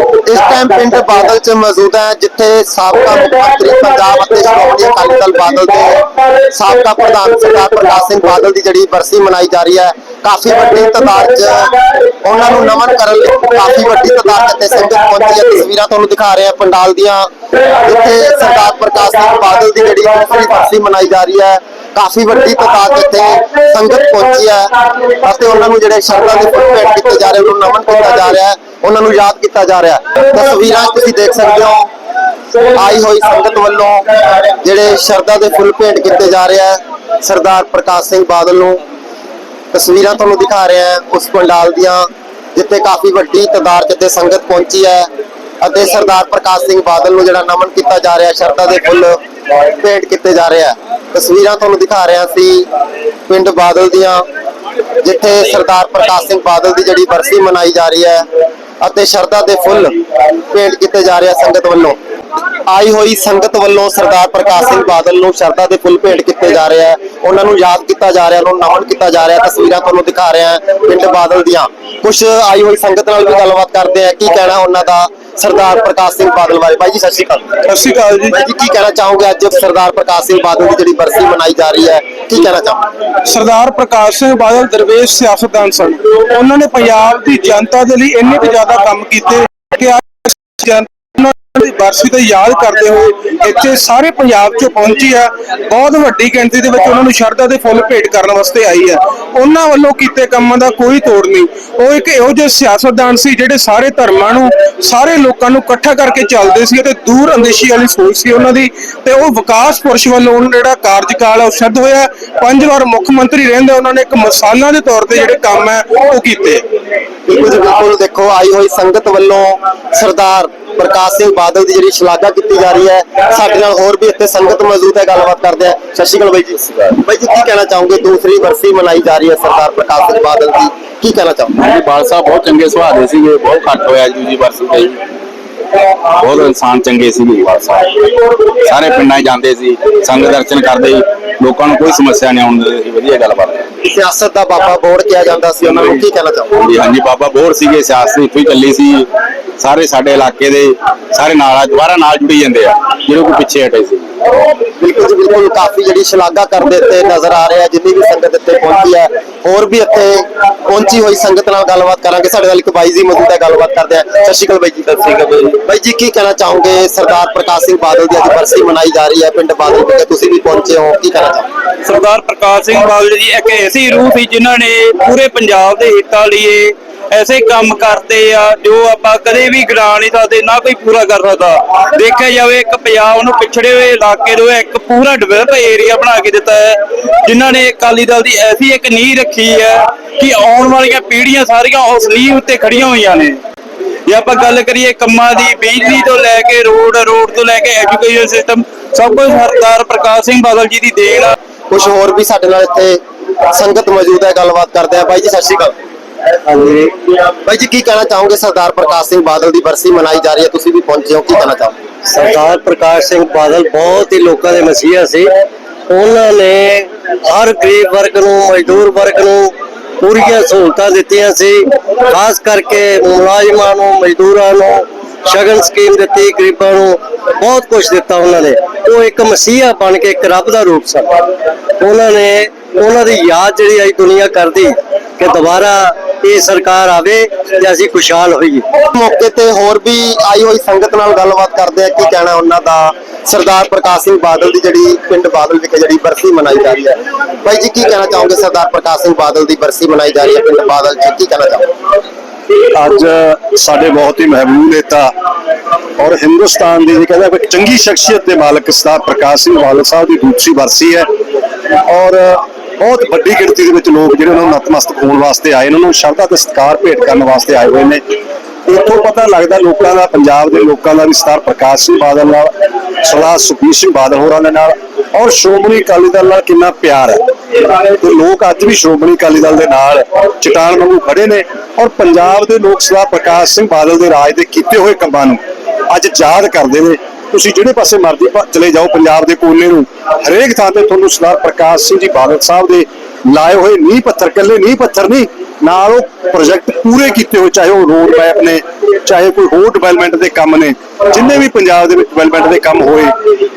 ਇਸ ਟਾਈਮ ਪਿੰਡ ਬਾਦਲ ਚ ਮੌਜੂਦ ਹੈ, ਜਿੱਥੇ ਸਾਬਕਾ ਮੁੱਖ ਮੰਤਰੀ ਪੰਜਾਬ ਅਤੇ ਸ਼੍ਰੋਮਣੀ ਅਕਾਲੀ ਦਲ ਬਾਦਲ ਦੇ ਸਾਬਕਾ ਪ੍ਰਧਾਨ ਸਰਦਾਰ ਪ੍ਰਕਾਸ਼ ਸਿੰਘ ਬਾਦਲ ਦੀ ਜਿਹੜੀ ਬਰਸੀ ਮਨਾਈ ਜਾ ਰਹੀ ਹੈ, ਕਾਫੀ ਵੱਡੀ ਤਾਦਾਦ 'ਚ ਉਹਨਾਂ ਨੂੰ ਨਮਨ ਕਰਨ ਲਈ ਕਾਫੀ ਵੱਡੀ ਤਾਦਾਦ ਅਤੇ ਇੱਥੇ ਸੰਗਤ ਪਹੁੰਚੀ ਹੈ। ਤਸਵੀਰਾਂ ਤੁਹਾਨੂੰ ਦਿਖਾ ਰਹੇ ਹਾਂ ਪੰਡਾਲ ਦੀਆਂ। ਜਿੱਥੇ ਸਰਦਾਰ ਪ੍ਰਕਾਸ਼ ਸਿੰਘ ਬਾਦਲ ਦੀ ਜਿਹੜੀ ਦੂਸਰੀ ਬਰਸੀ ਮਨਾਈ ਜਾ ਰਹੀ ਹੈ ਕਾਫੀ ਵੱਡੀ ਤਾਦਾਦ 'ਚ ਇੱਥੇ ਸੰਗਤ ਪਹੁੰਚੀ ਹੈ ਅਤੇ ਉਹਨਾਂ ਨੂੰ ਜਿਹੜੇ ਸ਼ਰਧਾ ਦੇ ਫੁੱਲ ਭੇਟ ਕੀਤੇ ਜਾ ਰਹੇ, ਉਹਨਾਂ ਨੂੰ ਨਮਨ ਕੀਤਾ ਜਾ ਰਿਹਾ ਹੈ, ਉਹਨਾਂ ਨੂੰ ਯਾਦ ਕੀਤਾ ਜਾ ਰਿਹਾ ਹੈ। ਤਸਵੀਰਾਂ ਤੁਸੀਂ ਦੇਖ ਸਕਦੇ ਹੋ, ਆਈ ਹੋਈ ਸੰਗਤ ਵੱਲੋਂ ਜਿਹੜੇ ਸ਼ਰਧਾ ਦੇ ਫੁੱਲ ਭੇਟ ਕੀਤੇ ਜਾ ਰਹੇ ਹੈ, ਸਰਦਾਰ ਪ੍ਰਕਾਸ਼ ਸਿੰਘ ਬਾਦਲ ਨੂੰ ਤਸਵੀਰਾਂ ਤੁਹਾਨੂੰ ਦਿਖਾ ਰਿਹਾ ਹਾਂ, ਉਸ ਪੰਡਾਲ ਦੀਆਂ, ਜਿੱਥੇ ਕਾਫੀ ਵੱਡੀ ਤਾਦਾਦ ਜਿੱਥੇ ਸੰਗਤ ਪਹੁੰਚੀ ਹੈ ਅਤੇ ਸਰਦਾਰ ਪ੍ਰਕਾਸ਼ ਸਿੰਘ ਬਾਦਲ ਨੂੰ ਜਿਹੜਾ ਨਮਨ ਕੀਤਾ ਜਾ ਰਿਹਾ ਸ਼ਰਧਾ ਦੇ ਫੁੱਲ ਭੇਟ ਕੀਤੇ ਜਾ ਰਹੇ ਆ। ਤਸਵੀਰਾਂ ਤੁਹਾਨੂੰ ਦਿਖਾ ਰਿਹਾ ਸੀ ਪਿੰਡ ਬਾਦਲ ਦੀਆਂ, ਜਿੱਥੇ ਸਰਦਾਰ ਪ੍ਰਕਾਸ਼ ਸਿੰਘ ਬਾਦਲ ਦੀ ਜਿਹੜੀ ਬਰਸੀ ਮਨਾਈ ਜਾ ਰਹੀ ਹੈ ਅਤੇ ਸ਼ਰਧਾ ਦੇ ਫੁੱਲ ਭੇਟ ਕੀਤੇ ਜਾ ਰਹੇ ਆ ਸੰਗਤ ਵੱਲੋਂ। ਆਈ ਹੋਈ ਸੰਗਤ ਵੱਲੋਂ ਸਰਦਾਰ ਪ੍ਰਕਾਸ਼ ਸਿੰਘ ਬਾਦਲ ਨੂੰ ਸ਼ਰਧਾ ਦੇ ਫੁੱਲ ਭੇਟ ਕੀਤੇ ਜਾ ਰਹੇ ਆ। ਉਹਨਾਂ ਨੂੰ ਯਾਦ ਕੀਤਾ ਜਾ ਰਿਹਾ, ਉਹਨਾਂ ਨੂੰ ਨਮਨ ਕੀਤਾ ਜਾ ਰਿਹਾ। ਤਸਵੀਰਾਂ ਤੁਹਾਨੂੰ ਦਿਖਾ ਰਿਹਾ ਪਿੰਡ ਬਾਦਲ ਦੀਆਂ। ਕੁਝ ਆਈ ਹੋਈ ਸੰਗਤ ਨਾਲ ਵੀ ਗੱਲਬਾਤ ਕਰਦੇ ਆ। ਕੀ ਕਹਿਣਾ ਉਹਨਾਂ ਦਾ? ਸਰਦਾਰ ਪ੍ਰਕਾਸ਼ ਸਿੰਘ ਬਾਦਲ ਬਾਰੇ। ਭਾਈ ਜੀ ਸਤਿ ਸ਼੍ਰੀ ਅਕਾਲ। ਸਤਿ ਸ਼੍ਰੀ ਅਕਾਲ ਜੀ। ਭਾਈ ਜੀ ਕੀ ਕਹਿਣਾ ਚਾਹੋਗੇ ਅੱਜ ਸਰਦਾਰ ਪ੍ਰਕਾਸ਼ ਸਿੰਘ ਬਾਦਲ ਦੀ ਜਿਹੜੀ ਬਰਸੀ ਮਨਾਈ ਜਾ ਰਹੀ ਹੈ? ਕੀ ਕਹਿਣਾ ਚਾਹੋਗੇ? ਸਰਦਾਰ ਪ੍ਰਕਾਸ਼ ਸਿੰਘ ਬਾਦਲ ਦਰਵੇਸ਼ ਸਿਆਸਤਦਾਨ ਸਨ। ਉਹਨਾਂ ਨੇ ਪੰਜਾਬ ਦੀ ਜਨਤਾ ਦੇ ਲਈ ਇੰਨੇ ਕੁ ਜ਼ਿਆਦਾ ਕੰਮ ਕੀਤੇ ਕਿ ਅੱਜ ਜਨਤਾ ਦੀ ਬਰਸੀ ਤੇ ਯਾਦ ਕਰਦੇ ਹੋਏ ਇੱਥੇ ਸਾਰੇ ਪੰਜਾਬ 'ਚੋਂ ਪਹੁੰਚੀ ਆ ਬਹੁਤ ਵੱਡੀ ਗਿਣਤੀ ਦੇ ਵਿੱਚ ਉਹਨਾਂ ਨੂੰ ਸ਼ਰਧਾ ਦੇ ਫੁੱਲ ਭੇਟ ਕਰਨ ਵਾਸਤੇ ਆਈ ਹੈ। ਉਹਨਾਂ ਵੱਲੋਂ ਕੀਤੇ ਕੰਮਾਂ ਦਾ ਕੋਈ ਤੋੜ ਨਹੀਂ। ਉਹ ਇੱਕ ਇਹੋ ਜਿਹੇ ਸਿਆਸਤਦਾਨ ਸੀ ਜਿਹੜੇ ਸਾਰੇ ਧਰਮਾਂ ਨੂੰ, ਸਾਰੇ ਲੋਕਾਂ ਨੂੰ ਇਕੱਠਾ ਕਰਕੇ ਚੱਲਦੇ ਸੀ ਤੇ ਦੂਰ ਅੰਦੇਸ਼ੀ ਵਾਲੀ ਸੋਚ ਸੀ ਉਹਨਾਂ ਦੀ ਤੇ ਉਹ ਵਿਕਾਸ ਪੁਰਸ਼ ਵੱਲੋਂ ਉਹਨਾਂ ਜਿਹੜਾ ਕਾਰਜਕਾਲ ਹੈ ਉਹ ਸਿੱਧ ਹੋਇਆ। ਪੰਜ ਵਾਰ ਮੁੱਖ ਮੰਤਰੀ ਰਹਿੰਦੇ ਉਹਨਾਂ ਨੇ ਇੱਕ ਮਸਾਲਾ ਦੇ ਤੌਰ ਤੇ ਜਿਹੜੇ ਕੰਮ ਹੈ ਉਹ ਕੀਤੇ। ਬਿਲਕੁਲ ਜੀ, ਬਿਲਕੁਲ ਦੇਖੋ, ਆਈ ਹੋਈ ਸੰਗਤ ਵੱਲੋਂ ਸਰਦਾਰ ਪ੍ਰਕਾਸ਼ ਸਿੰਘ ਬਾਦਲ ਦੀ ਜਿਹੜੀ ਸ਼ਲਾਘਾ ਕੀਤੀ ਜਾ ਰਹੀ ਹੈ ਸਾਡੇ ਨਾਲ ਹੋਰ ਵੀ ਇੱਥੇ ਸੰਗਤ ਮੌਜੂਦ ਹੈ ਗੱਲਬਾਤ ਕਰਦੇ ਆ। ਸਤਿ ਸ਼੍ਰੀ ਅਕਾਲ ਬਾਈ ਜੀ। ਬਾਈ ਜੀ ਕੀ ਕਹਿਣਾ ਚਾਹੋਗੇ? ਦੂਸਰੀ ਬਰਸੀ ਮਨਾਈ ਜਾ ਰਹੀ ਹੈ ਸਰਦਾਰ ਪ੍ਰਕਾਸ਼ ਸਿੰਘ ਬਾਦਲ ਦੀ। ਕੀ ਕਹਿਣਾ ਚਾਹੋਗੇ? ਜੀ ਬਾਲ ਸਾਹਿਬ ਬਹੁਤ ਚੰਗੇ ਸੁਭਾਅ ਦੇ ਸੀਗੇ ਬਹੁਤ ਘੱਟ ਹੋਇਆ ਜੀ ਜੀ ਵਰਸੀ ਤੇ। ਜੀ। ਬਹੁਤ ਇਨਸਾਨ ਚੰਗੇ ਸੀਗੇ ਬਾਲ ਸਾਹਿਬ। ਸਾਰੇ ਪਿੰਡਾਂ ਜਾਂਦੇ ਸੀ ਸੰਗ ਦਰਸ਼ਨ ਕਰਦੇ ਸੀ। ਲੋਕਾਂ ਨੂੰ ਕੋਈ ਸਮੱਸਿਆ ਨਹੀਂ ਸੀ। ਵਧੀਆ ਗੱਲਬਾਤ ਸਿਆਸਤ ਦਾ ਬਾਬਾ ਬੋੜ ਕਿਹਾ ਜਾਂਦਾ ਸੀ ਉਹਨਾਂ ਨੂੰ ਕੀ ਕਹਿਣਾ ਚਾਹੋਗੇ? ਹਾਂਜੀ ਬਾਬਾ ਬੋਰ ਸੀਗੇ ਸਿਆਸਤ ਇੱਥੋਂ ਚੱਲੀ ਸੀ। ਸਾਰੇ ਸਾਡੇ ਇਲਾਕੇ ਦੇ ਸਾਰੇ ਨਾਲ ਦੁਬਾਰਾ ਨਾਲ ਜੁੜੀ ਜਾਂਦੇ ਆ ਜਿਹੜੇ ਕੋਈ ਪਿੱਛੇ ਹਟੇ ਸੀ। ਬਿਲਕੁਲ ਜੀ ਬਿਲਕੁਲ। ਕਾਫੀ ਜਿਹੜੀ ਸ਼ਲਾਘਾ ਕਰਦੇ ਇੱਥੇ ਨਜ਼ਰ ਆ ਰਿਹਾ ਜਿੰਨੀ ਵੀ ਸੰਗਤ ਇੱਥੇ ਪਹੁੰਚੀ ਹੈ ਹੋਰ ਵੀ ਇੱਥੇ ਪਹੁੰਚੀ ਹੋਈ ਸੰਗਤ ਨਾਲ ਗੱਲਬਾਤ ਕਰਾਂਗੇ। ਸਾਡੇ ਨਾਲ ਇੱਕ ਬਾਈ ਜੀ ਮੌਜੂਦ ਹੈ ਗੱਲਬਾਤ ਕਰਦੇ ਆ। ਸਤਿ ਸ਼੍ਰੀ ਅਕਾਲ ਬਾਈ ਜੀ। ਸਤਿ ਸ਼੍ਰੀ ਅਕਾਲ ਬਾਈ ਜੀ। ਕੀ ਕਹਿਣਾ ਚਾਹੋਗੇ? ਸਰਦਾਰ ਪ੍ਰਕਾਸ਼ ਸਿੰਘ ਬਾਦਲ ਦੀ ਅੱਜ ਬਰਸੀ ਮਨਾਈ ਜਾ ਰਹੀ ਹੈ ਪਿੰਡ ਬਾਦਲ ਵਿਖੇ ਤੁਸੀਂ ਵੀ ਪਹੁੰਚੇ ਹੋ ਕੀ ਕਹਿਣਾ ਚਾਹੋਗੇ? ਸਰਦਾਰ ਪ੍ਰਕਾਸ਼ ਸਿੰਘ ਬਾਦਲ ਜੀ ਇੱਕ ਐਸੀ ਰੂਹ ਸੀ ਜਿਨ੍ਹਾਂ ਨੇ ਪੂਰੇ ਪੰਜਾਬ ਦੇ ਹਿੱਤਾਂ ਲਈ ਐਸੇ ਕੰਮ ਕਰਦੇ ਆ, ਜੋ ਆਪਾਂ ਕਦੇ ਵੀ ਗਿਣਾ ਨਹੀਂ ਸਕਦੇ, ਨਾ ਕੋਈ ਪੂਰਾ ਕਰ ਸਕਦਾ। ਦੇਖਿਆ ਜਾਵੇ, ਇੱਕ ਪੰਜਾਬ ਨੂੰ ਪਿਛੜੇ ਹੋਏ ਇਲਾਕੇ ਨੂੰ ਇੱਕ ਪੂਰਾ ਡਿਵੈਲਪ ਏਰੀਆ ਬਣਾ ਕੇ ਦਿੱਤਾ ਹੈ, ਜਿਨ੍ਹਾਂ ਨੇ ਅਕਾਲੀ ਦਲ ਦੀ ਐਸੀ ਇੱਕ ਨੀਂਹ ਰੱਖੀ ਹੈ ਕਿ ਆਉਣ ਵਾਲੀਆਂ ਪੀੜ੍ਹੀਆਂ ਸਾਰੀਆਂ ਉਸ ਨੀਂਹ ਉੱਤੇ ਖੜੀਆਂ ਹੋਈਆਂ ਨੇ। ਜੇ ਆਪਾਂ ਗੱਲ ਕਰੀਏ ਕੰਮਾਂ ਦੀ, ਬਿਜਲੀ ਤੋਂ ਲੈ ਕੇ ਰੋਡ ਰੋਡ ਤੋਂ ਲੈ ਕੇ ਐਜੂਕੇਸ਼ਨ ਸਿਸਟਮ ਸਭ ਕੁਝ ਸਰਦਾਰ ਪ੍ਰਕਾਸ਼ ਸਿੰਘ ਬਾਦਲ ਜੀ ਦੀ ਦੇਣ ਆ। ਕੁਝ ਹੋਰ ਵੀ ਸਾਡੇ ਨਾਲ ਇੱਥੇ ਸੰਗਤ ਮੌਜੂਦ ਹੈ, ਗੱਲਬਾਤ ਕਰਦੇ ਆ ਬਾਈ ਜੀ, ਸਤਿ ਸ਼੍ਰੀ ਅਕਾਲ। ਹਾਂਜੀ ਬਾਈ ਜੀ, ਕੀ ਕਹਿਣਾ ਚਾਹੋਗੇ? ਸਰਦਾਰ ਪ੍ਰਕਾਸ਼ ਸਿੰਘ ਬਾਦਲ ਦੀ ਬਰਸੀ ਮਨਾਈ ਜਾ ਰਹੀ ਹੈ। ਤੁਸੀਂ ਵੀ ਪਹੁੰਚੇ ਹੋ, ਕੀ ਕਹਿਣਾ ਚਾਹੋਗੇ? ਸਰਦਾਰ ਪ੍ਰਕਾਸ਼ ਸਿੰਘ ਬਾਦਲ ਬਹੁਤ ਹੀ ਲੋਕਾਂ ਦੇ ਮਸੀਹਾ ਸੀ। ਉਹਨਾਂ ਨੇ ਹਰ ਗਰੀਬ ਵਰਗ ਨੂੰ, ਮਜ਼ਦੂਰ ਵਰਗ ਨੂੰ ਪੂਰੀਆਂ ਸਹੂਲਤਾਂ ਦਿੱਤੀਆਂ ਸੀ। ਖਾਸ ਕਰਕੇ ਮੁਲਾਜ਼ਮਾਂ ਨੂੰ, ਮਜ਼ਦੂਰਾਂ ਨੂੰ, ਸ਼ਗਨ ਸਕੀਮ ਦਿੱਤੀ, ਗਰੀਬਾਂ ਨੂੰ ਬਹੁਤ ਕੁਝ ਦਿੱਤਾ ਉਹਨਾਂ ਨੇ। ਉਹ ਇੱਕ ਮਸੀਹਾ ਬਣ ਕੇ ਇੱਕ ਰੱਬ ਦਾ ਰੂਪ ਸਨ। ਉਹਨਾਂ ਨੇ, ਉਹਨਾਂ ਦੀ ਯਾਦ ਜਿਹੜੀ ਅੱਜ ਦੁਨੀਆ ਕਰਦੀ, ਕਿ ਦੁਬਾਰਾ ਇਹ ਸਰਕਾਰ ਆਵੇ ਤੇ ਅਸੀਂ ਖੁਸ਼ਹਾਲ ਹੋਈਏ। ਮੌਕੇ ਤੇ ਹੋਰ ਵੀ ਆਈ ਹੋਈ ਸੰਗਤ ਨਾਲ ਗੱਲਬਾਤ ਕਰਦੇ ਆ ਕੀ ਕਹਿਣਾ ਉਹਨਾਂ ਦਾ? ਸਰਦਾਰ ਪ੍ਰਕਾਸ਼ ਸਿੰਘ ਬਾਦਲ ਦੀ ਜਿਹੜੀ ਪਿੰਡ ਬਾਦਲ ਵਿਖੇ ਜਿਹੜੀ ਬਰਸੀ ਮਨਾਈ ਜਾ ਰਹੀ ਹੈ। ਬਾਈ ਜੀ ਕੀ ਕਹਿਣਾ ਚਾਹੋਗੇ ਸਰਦਾਰ ਪ੍ਰਕਾਸ਼ ਸਿੰਘ ਬਾਦਲ ਦੀ ਬਰਸੀ ਮਨਾਈ ਜਾ ਰਹੀ ਹੈ ਪਿੰਡ ਬਾਦਲ ਚ? ਕੀ ਕਹਿਣਾ ਚਾਹੋਗੇ? ਅੱਜ ਸਾਡੇ ਬਹੁਤ ਹੀ ਮਹਿਬੂਬ ਨੇਤਾ ਔਰ ਹਿੰਦੁਸਤਾਨ ਦੀ ਜੀ ਕਹਿੰਦਾ ਇੱਕ ਚੰਗੀ ਸ਼ਖਸੀਅਤ ਦੇ ਮਾਲਕ ਸਰਦਾਰ ਪ੍ਰਕਾਸ਼ ਸਿੰਘ ਬਾਦਲ ਸਾਹਿਬ ਦੀ ਦੂਸਰੀ ਵਰਸੀ ਹੈ ਔਰ ਬਹੁਤ ਵੱਡੀ ਗਿਣਤੀ ਦੇ ਵਿੱਚ ਲੋਕ ਜਿਹੜੇ ਉਹਨਾਂ ਨੂੰ ਨਤਮਸਤਕ ਹੋਣ ਵਾਸਤੇ ਆਏ ਉਹਨਾਂ ਨੂੰ ਸ਼ਰਧਾ ਤੇ ਸਤਿਕਾਰ ਭੇਟ ਕਰਨ ਵਾਸਤੇ ਆਏ ਹੋਏ ਨੇ। ਇੱਥੋਂ ਪਤਾ ਲੱਗਦਾ ਲੋਕਾਂ ਦਾ, ਪੰਜਾਬ ਦੇ ਲੋਕਾਂ ਦਾ ਵੀ ਸਰਦਾਰ ਪ੍ਰਕਾਸ਼ ਸਿੰਘ ਬਾਦਲ ਨਾਲ, ਸਰਦਾਰ ਸੁਖਬੀਰ ਸਿੰਘ ਬਾਦਲ ਹੋਰਾਂ ਦੇ ਨਾਲ ਔਰ ਸ਼੍ਰੋਮਣੀ ਅਕਾਲੀ ਦਲ ਨਾਲ ਕਿੰਨਾ ਪਿਆਰ ਹੈ। ਤੇ ਲੋਕ ਅੱਜ ਵੀ ਸ਼੍ਰੋਮਣੀ ਅਕਾਲੀ ਦਲ ਦੇ ਨਾਲ ਚਟਾਨ ਵਾਂਗੂ ਖੜੇ ਨੇ ਔਰ ਪੰਜਾਬ ਦੇ ਲੋਕ ਸਰਦਾਰ ਪ੍ਰਕਾਸ਼ ਸਿੰਘ ਬਾਦਲ ਦੇ ਰਾਜ ਦੇ ਕੀਤੇ ਹੋਏ ਕੰਮਾਂ ਨੂੰ ਅੱਜ ਯਾਦ ਕਰਦੇ ਨੇ। ਤੁਸੀਂ ਜਿਹੜੇ ਪਾਸੇ ਮਰਜ਼ੀ ਚਲੇ ਜਾਓ ਪੰਜਾਬ ਦੇ ਕੋਨੇ ਨੂੰ। ਹਰੇਕ ਥਾਂ ਤੇ ਤੁਹਾਨੂੰ ਸਰਦਾਰ ਪ੍ਰਕਾਸ਼ ਸਿੰਘ ਜੀ ਬਾਦਲ ਸਾਹਿਬ ਦੇ ਲਾਏ ਹੋਏ ਨੀਂਹ ਪੱਥਰ ਕੱਲੇ ਨੀਂਹ ਪੱਥਰ ਨਹੀਂ, ਨਾਲ ਉਹ ਪ੍ਰੋਜੈਕਟ ਪੂਰੇ ਕੀਤੇ ਹੋਏ, ਚਾਹੇ ਉਹ ਰੋਡ ਮੈਪ ਨੇ, ਚਾਹੇ ਕੋਈ ਹੋਰ ਡਿਵੈਲਪਮੈਂਟ ਦੇ ਕੰਮ ਨੇ, ਜਿੰਨੇ ਵੀ ਪੰਜਾਬ ਦੇ ਵਿੱਚ ਡਿਵੈਲਪਮੈਂਟ ਦੇ ਕੰਮ ਹੋਏ,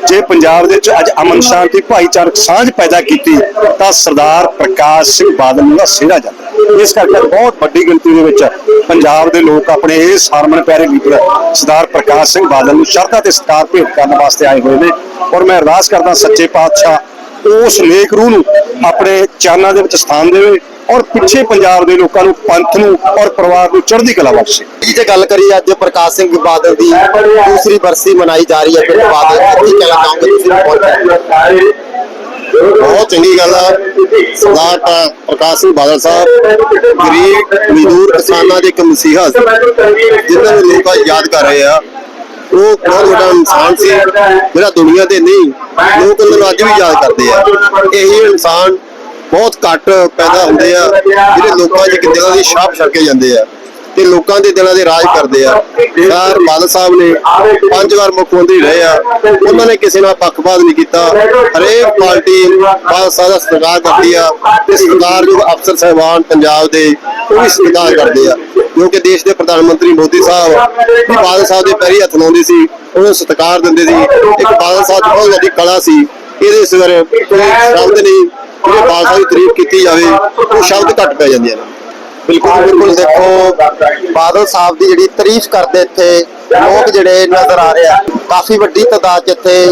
ਜੇ ਪੰਜਾਬ ਦੇ ਵਿੱਚ ਅੱਜ ਅਮਨ ਸ਼ਾਂਤੀ ਭਾਈਚਾਰਕ ਸਾਂਝ ਪੈਦਾ ਕੀਤੀ, ਤਾਂ ਸਰਦਾਰ ਪ੍ਰਕਾਸ਼ ਸਿੰਘ ਬਾਦਲ ਨੂੰ ਦਾ ਸਿਹਰਾ ਜਾਂਦਾ। ਇਸ ਕਰਕੇ ਬਹੁਤ ਵੱਡੀ ਗਿਣਤੀ ਦੇ ਵਿੱਚ ਪੰਜਾਬ ਦੇ ਲੋਕ ਆਪਣੇ ਇਸ ਹਰਮਨ ਪਿਆਰੇ ਲੀਡਰ ਸਰਦਾਰ ਪ੍ਰਕਾਸ਼ ਸਿੰਘ ਬਾਦਲ ਨੂੰ ਸ਼ਰਧਾ ਤੇ ਸਤਿਕਾਰ ਭੇਟ ਕਰਨ ਵਾਸਤੇ ਆਏ ਹੋਏ ਨੇ। ਔਰ ਮੈਂ ਅਰਦਾਸ ਕਰਦਾ ਸੱਚੇ ਪਾਤਸ਼ਾਹ ਉਸ ਨੇਕ ਰੂਹ ਨੂੰ ਆਪਣੇ ਚਰਨਾਂ ਦੇ ਵਿੱਚ ਸਥਾਨ ਦੇਵੇ ਔਰ ਪਿੱਛੇ ਪੰਜਾਬ ਦੇ ਲੋਕਾਂ ਨੂੰ ਪੰਥ ਨੂੰ ਔਰ ਪਰਿਵਾਰ ਨੂੰ ਚੜ੍ਹਦੀ ਕਲਾ ਬਖਸ਼ੇ। ਜੀ ਗੱਲ ਕਰੀਏ ਅੱਜ ਪ੍ਰਕਾਸ਼ ਸਿੰਘ ਬਾਦਲ ਦੀ ਦੂਸਰੀ ਬਰਸੀ ਮਨਾਈ ਜਾ ਰਹੀ ਹੈ ਪਿੰਡ ਬਾਦਲ ਕੀ ਕਹਿਣਾ ਚਾਹੋਗੇ ਤੁਸੀਂ? ਪਹੁੰਚੇ ਬਹੁਤ ਚੰਗੀ ਗੱਲ ਆ। ਸਰਦਾਰ ਪ੍ਰਕਾਸ਼ ਸਿੰਘ ਬਾਦਲ ਸਾਹਿਬ, ਗਰੀਬ, ਮਜ਼ਦੂਰ ਕਿਸਾਨਾਂ ਦੇ ਇੱਕ ਮਸੀਹਾ ਸੀ ਜਿਨ੍ਹਾਂ ਨੂੰ ਲੋਕ ਯਾਦ ਕਰ ਰਹੇ ਆ। ਉਹ ਬਹੁਤ ਵੱਡਾ ਇਨਸਾਨ ਸੀ, ਜਿਹੜਾ ਦੁਨੀਆ ਤੇ ਨਹੀਂ, ਲੋਕ ਉਹਨਾਂ ਨੂੰ ਅੱਜ ਵੀ ਯਾਦ ਕਰਦੇ ਆ। ਇਹੀ ਇਨਸਾਨ ਬਹੁਤ ਘੱਟ ਪੈਦਾ ਹੁੰਦੇ ਆ, ਜਿਹੜੇ ਲੋਕਾਂ 'ਚ ਦਿਲਾਂ ਦੀ ਛਾਪ ਛੱਡ ਕੇ ਜਾਂਦੇ ਆ। ਤੇ ਲੋਕਾਂ ਦੇ ਦਿਲਾਂ ਦੇ ਰਾਜ ਕਰਦੇ ਆ। ਸਰ, ਬਾਦਲ ਸਾਹਿਬ ਨੇ ਪੰਜ ਵਾਰ ਮੁੱਖ ਮੰਤਰੀ ਰਹੇ ਆ। ਉਹਨਾਂ ਨੇ ਕਿਸੇ ਨਾਲ ਪੱਖਪਾਤ ਨਹੀਂ ਕੀਤਾ। ਹਰੇਕ ਪਾਰਟੀ ਬਾਦਲ ਸਾਹਿਬ ਦਾ ਸਤਿਕਾਰ ਕਰਦੀ ਆ ਤੇ ਸਰਕਾਰਯੋਗ ਅਫਸਰ ਸਾਹਿਬਾਨ ਪੰਜਾਬ ਦੇ ਉਹ ਵੀ ਸਤਿਕਾਰ ਕਰਦੇ ਆ। ਕਿਉਂਕਿ ਦੇਸ਼ ਦੇ ਪ੍ਰਧਾਨ ਮੰਤਰੀ ਮੋਦੀ ਸਾਹਿਬ ਵੀ ਬਾਦਲ ਸਾਹਿਬ ਦੇ ਪੈਰੀ ਹੱਥ ਲਾਉਂਦੇ ਸੀ, ਉਹਨੂੰ ਸਤਿਕਾਰ ਦਿੰਦੇ ਸੀ। ਇੱਕ ਬਾਦਲ ਸਾਹਿਬ ਦੀ ਬਹੁਤ ਵੱਡੀ ਕਲਾ ਸੀ। ਇਹਦੇ ਸਿਰ ਕੋਈ ਸ਼ਬਦ ਨਹੀਂ ਜਿਹੜੇ ਬਾਦਲ ਸਾਹਿਬ ਦੀ ਤਾਰੀਫ ਕੀਤੀ ਜਾਵੇ, ਉਹ ਸ਼ਬਦ ਘੱਟ ਪੈ ਜਾਂਦੇ ਨੇ ਬਿਲਕੁਲ ਬਿਲਕੁਲ ਦੇਖੋ ਬਾਦਲ ਸਾਹਿਬ ਦੀ ਜਿਹੜੀ ਤਾਰੀਫ ਕਰਦੇ ਇੱਥੇ ਲੋਕ ਜਿਹੜੇ ਨਜ਼ਰ ਆ ਰਹੇ ਆ ਕਾਫੀ ਵੱਡੀ ਤਾਦਾਦ 'ਚ ਇੱਥੇ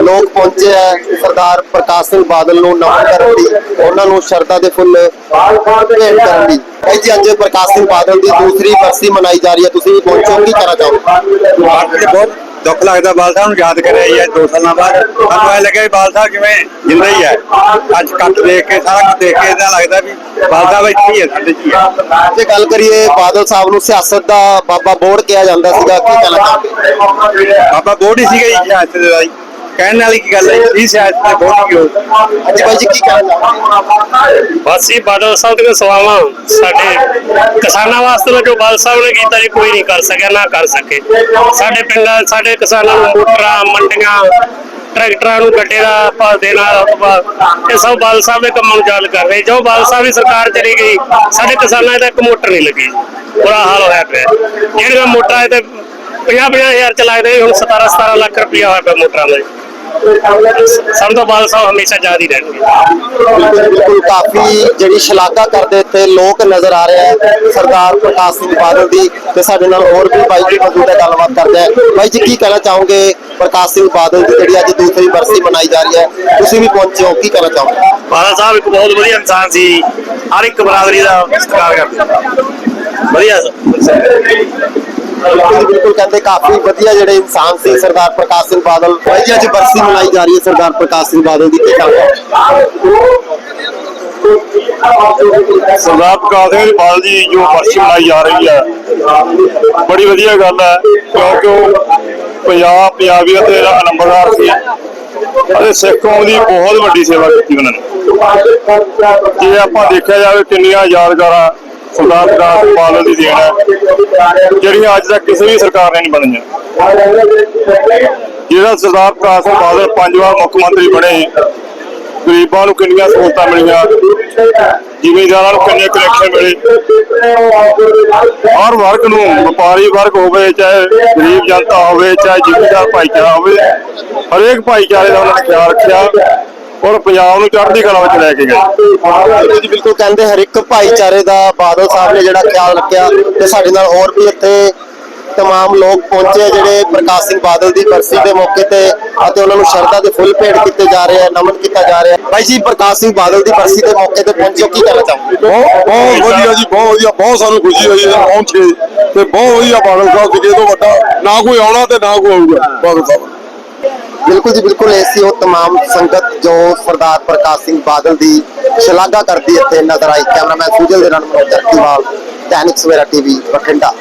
ਲੋਕ ਪਹੁੰਚੇ ਆ ਸਰਦਾਰ ਪ੍ਰਕਾਸ਼ ਸਿੰਘ ਬਾਦਲ ਨੂੰ ਨਮਨ ਕਰਨ ਲਈ ਉਹਨਾਂ ਨੂੰ ਸ਼ਰਧਾ ਦੇ ਫੁੱਲ ਭੇਟ ਕਰਨ ਭਾਈ ਜੀ ਅੱਜ ਪ੍ਰਕਾਸ਼ ਸਿੰਘ ਬਾਦਲ ਦੀ ਦੂਸਰੀ ਬਰਸੀ ਮਨਾਈ ਜਾ ਰਹੀ ਹੈ ਤੁਸੀਂ ਵੀ ਪਹੁੰਚੋ ਕੀ ਭਾਰਤ ਦੇ ਬਹੁਤ ਦੁੱਖ ਲੱਗਦਾ ਬਾਲ ਸਾਹਿਬ ਨੂੰ ਯਾਦ ਕਰਿਆ ਹੀ ਹੈ ਦੋ ਸਾਲਾਂ ਬਾਅਦ। ਸਾਨੂੰ ਐ ਲੱਗਿਆ ਵੀ ਬਾਲ ਸਾਹਿਬ ਕਿਵੇਂ ਜਿੰਦਾ ਹੀ ਹੈ। ਅੱਜ ਕੱਟ ਦੇਖ ਕੇ ਸਾਰਾ ਕੁਝ ਦੇਖ ਕੇ ਇਦਾਂ ਲੱਗਦਾ ਵੀ ਬਾਲ ਸਾਹਿਬ ਇੱਥੇ ਹੀ ਹੈ ਸਾਡੇ ਹੈ ਜੇ ਗੱਲ ਕਰੀਏ ਬਾਦਲ ਸਾਹਿਬ ਨੂੰ ਸਿਆਸਤ ਦਾ ਬਾਬਾ ਬੋੜ ਕਿਹਾ ਜਾਂਦਾ ਸੀਗਾ ਕੀ ਕਹਿਣਾ ਬਾਬਾ ਬੋੜ ਹੀ ਸੀਗਾ ਜੀ ਸਿਆਸਤ ਦਾ ਜੀ ਕਹਿਣ ਵਾਲੀ ਕੀ ਗੱਲ ਹੈ? ਜੀ ਸਿਆਸਤ ਦੇ ਬੋੜ ਹੀ ਹੋ ਹਾਂਜੀ ਭਾਈ ਜੀ ਕੀ ਕਹਿਣਾ ਚਾਹੋਗੇ? ਬਸ ਇਹ ਬਾਦਲ ਸਾਹਿਬ ਦੀਆਂ ਸਵਾਵਾਂ ਸਾਡੇ ਕਿਸਾਨਾਂ ਵਾਸਤੇ ਤਾਂ ਜੋ ਬਾਦਲ ਸਾਹਿਬ ਨੇ ਕੀਤਾ ਜੀ ਕੋਈ ਨਹੀਂ ਕਰ ਸਕਿਆ ਨਾ ਕਰ ਸਕੇ। ਸਾਡੇ ਪਿੰਡਾਂ ਸਾਡੇ ਕਿਸਾਨਾਂ ਨੂੰ ਮੋਟਰਾਂ ਮੰਡੀਆਂ ਟਰੈਕਟਰਾਂ ਨੂੰ ਗੱਡੇ ਦਾ ਭਾਅ ਦੇਣਾ ਇਹ ਸਭ ਬਾਦਲ ਸਾਹਿਬ ਦੇ ਕੰਮਾਂ ਨੂੰ ਯਾਦ ਕਰ ਰਹੇ। ਜੋ ਬਾਦਲ ਸਾਹਿਬ ਦੀ ਸਰਕਾਰ ਚਲੀ ਗਈ ਸਾਡੇ ਕਿਸਾਨਾਂ ਦਾ ਇੱਕ ਮੋਟਰ ਨਹੀਂ ਲੱਗੀ। ਬੁਰਾ ਹਾਲ ਹੋਇਆ ਪਿਆ। ਜਿਹੜੀਆਂ ਮੋਟਰਾਂ ਇਹ ਤੇ 50 ਹਜ਼ਾਰ ਚ ਲੱਗਦੇ ਹੁਣ 17 17 ਲੱਖ ਰੁਪਇਆ ਹੋਇਆ ਪਿਆ ਮੋਟਰਾਂ ਦਾ। ਸਾਨੂੰ ਤਾਂ ਬਾਦਲ ਸਾਹਿਬ ਹਮੇਸ਼ਾ ਯਾਦ ਹੀ ਰਹਿਣਗੇ। ਬਿਲਕੁਲ ਕਾਫੀ ਜਿਹੜੀ ਸ਼ਲਾਘਾ ਕਰਦੇ ਇੱਥੇ ਲੋਕ ਨਜ਼ਰ ਆ ਰਿਹਾ ਹੈ। ਸਰਦਾਰ ਪ੍ਰਕਾਸ਼ ਸਿੰਘ ਬਾਦਲ ਦੀ ਤੇ ਸਾਡੇ ਨਾਲ ਹੋਰ ਵੀ ਬਾਈ ਜੀ ਮੌਜੂਦ ਹੈ ਗੱਲਬਾਤ ਕਰਦੇ ਆ ਬਾਈ ਜੀ ਕੀ ਕਹਿਣਾ ਚਾਹੋਗੇ ਪ੍ਰਕਾਸ਼ ਸਿੰਘ ਬਾਦਲ ਦੀ ਜਿਹੜੀ ਅੱਜ ਦੂਸਰੀ ਬਰਸੀ ਮਨਾਈ ਜਾ ਰਹੀ ਹੈ? ਤੁਸੀਂ ਵੀ ਪਹੁੰਚੇ ਹੋ ਕੀ ਕਹਿਣਾ ਚਾਹੋਗੇ? ਬਾਦਲ ਸਾਹਿਬ ਇੱਕ ਬਹੁਤ ਵਧੀਆ ਇਨਸਾਨ ਸੀ। ਹਰ ਇੱਕ ਬਰਾਦਰੀ ਦਾ ਸਤਿਕਾਰ ਕਰਦੇ ਵਧੀਆ ਬਿਲਕੁਲ ਬਿਲਕੁਲ ਕਹਿੰਦੇ ਕਾਫੀ ਵਧੀਆ ਜਿਹੜੇ ਇਨਸਾਨ ਸੀ ਸਰਦਾਰ ਪ੍ਰਕਾਸ਼ ਸਿੰਘ ਬਾਦਲ ਬਾਈ ਅੱਜ ਬਰਸੀ ਮਨਾਈ ਜਾ ਰਹੀ ਹੈ ਸਰਦਾਰ ਪ੍ਰਕਾਸ਼ ਸਿੰਘ ਬਾਦਲ ਦੀ ਕੀ ਸਰਦਾਰ ਪ੍ਰਕਾਸ਼ ਸਿੰਘ ਬਾਦਲ ਜੀ ਜੋ ਵਰਸੀ ਮਨਾਈ ਜਾ ਰਹੀ ਹੈ, ਬੜੀ ਵਧੀਆ ਗੱਲ ਹੈ, ਕਿਉਂਕਿ ਉਹ ਪੰਜਾਬ ਪੰਜਾਬੀਅਤ ਦੇ ਨੰਬਰਦਾਰ ਸੀ ਅਤੇ ਸਿੱਖ ਕੌਮ ਦੀ ਬਹੁਤ ਵੱਡੀ ਸੇਵਾ ਕੀਤੀ ਉਹਨਾਂ ਨੇ। ਜੇ ਆਪਾਂ ਦੇਖਿਆ ਜਾਵੇ ਕਿੰਨੀਆਂ ਯਾਦਗਾਰਾਂ ਸਰਦਾਰ ਪ੍ਰਕਾਸ਼ ਸਿੰਘ ਬਾਦਲ ਦੀ ਦੇਣ ਹੈ ਜਿਹੜੀਆਂ ਅੱਜ ਤੱਕ ਕਿਸੇ ਵੀ ਸਰਕਾਰ ਨੇ ਨਹੀਂ ਬਣੀਆਂ। ਜਿਹੜਾ ਸਰਦਾਰ ਪ੍ਰਕਾਸ਼ ਸਿੰਘ ਬਾਦਲ ਪੰਜ ਵਾਰ ਮੁੱਖ ਮੰਤਰੀ ਬਣੇ ਗਰੀਬਾਂ ਨੂੰ ਕਿੰਨੀਆਂ ਸਹੂਲਤਾਂ ਮਿਲੀਆਂ, ਜ਼ਿਮੀਂਦਾਰਾਂ ਨੂੰ ਕਿੰਨੇ ਕਨੈਕਸ਼ਨ ਮਿਲੇ। ਹਰ ਵਰਗ ਨੂੰ, ਵਪਾਰੀ ਵਰਗ ਹੋਵੇ, ਚਾਹੇ ਗਰੀਬ ਜਨਤਾ ਹੋਵੇ, ਚਾਹੇ ਜ਼ਿਮੀਂਦਾਰ ਭਾਈਚਾਰਾ ਹੋਵੇ, ਹਰੇਕ ਭਾਈਚਾਰੇ ਦਾ ਉਹਨਾਂ ਨੇ ਖਿਆਲ ਰੱਖਿਆ। ਔਰ ਪੰਜਾਬ ਨੂੰ ਚੜ੍ਹਦੀ ਕਲਾ ਵਿੱਚ ਲੈ ਕੇ ਗਏ। ਜੀ ਬਿਲਕੁਲ ਕਹਿੰਦੇ ਹਰ ਇੱਕ ਭਾਈਚਾਰੇ ਦਾ ਬਾਦਲ ਸਾਹਿਬ ਨੇ ਜਿਹੜਾ ਖਿਆਲ ਰੱਖਿਆ ਤੇ ਸਾਡੇ ਨਾਲ ਹੋਰ ਵੀ ਇੱਥੇ ਤਮਾਮ ਲੋਕ ਪਹੁੰਚੇ ਜਿਹੜੇ ਪ੍ਰਕਾਸ਼ ਸਿੰਘ ਬਾਦਲ ਦੀ ਬਰਸੀ ਦੇ ਮੌਕੇ ਤੇ ਅਤੇ ਉਹਨਾਂ ਨੂੰ ਸ਼ਰਧਾ ਦੇ ਫੁੱਲ ਭੇਟ ਕੀਤੇ ਜਾ ਰਹੇ ਆ ਨਮਨ ਕੀਤਾ ਜਾ ਰਿਹਾ ਭਾਈ ਜੀ ਪ੍ਰਕਾਸ਼ ਸਿੰਘ ਬਾਦਲ ਦੀ ਬਰਸੀ ਦੇ ਮੌਕੇ ਤੇ ਪਹੁੰਚੋ ਕੀ ਕਹਿਣਾ ਚਾਹੋਗੇ? ਬਹੁਤ ਬਹੁਤ ਵਧੀਆ ਜੀ ਬਹੁਤ ਵਧੀਆ ਬਹੁਤ ਸਾਨੂੰ ਖੁਸ਼ੀ ਹੋਈ ਹੈ ਪਹੁੰਚੇ ਤੇ ਬਹੁਤ ਵਧੀਆ ਬਾਦਲ ਸਾਹਿਬ ਜੀ ਤੋਂ ਵੱਡਾ ਨਾ ਕੋਈ ਆਉਣਾ ਤੇ ਨਾ ਕੋਈ ਆਊਗਾ ਬਾਦਲ ਸਾਹਿਬ। ਬਿਲਕੁਲ ਜੀ ਬਿਲਕੁਲ ਐਸੀ ਉਹ तमाम ਸੰਗਤ ਜੋ ਸਰਦਾਰ ਪ੍ਰਕਾਸ਼ ਸਿੰਘ ਬਾਦਲ ਦੀ ਸ਼ਲਾਘਾ ਕਰਦੀ ਇੱਥੇ ਨਜ਼ਰ ਆਈ ਕੈਮਰਾਮੈਨ ਸੁਜਲ ਦੇ ਨਾਲ ਮਨੋਜ ਜਰਕੀਵਾਲ ਟੈਨਿਕ ਸਵੇਰਾ ਟੀਵੀ ਬਠਿੰਡਾ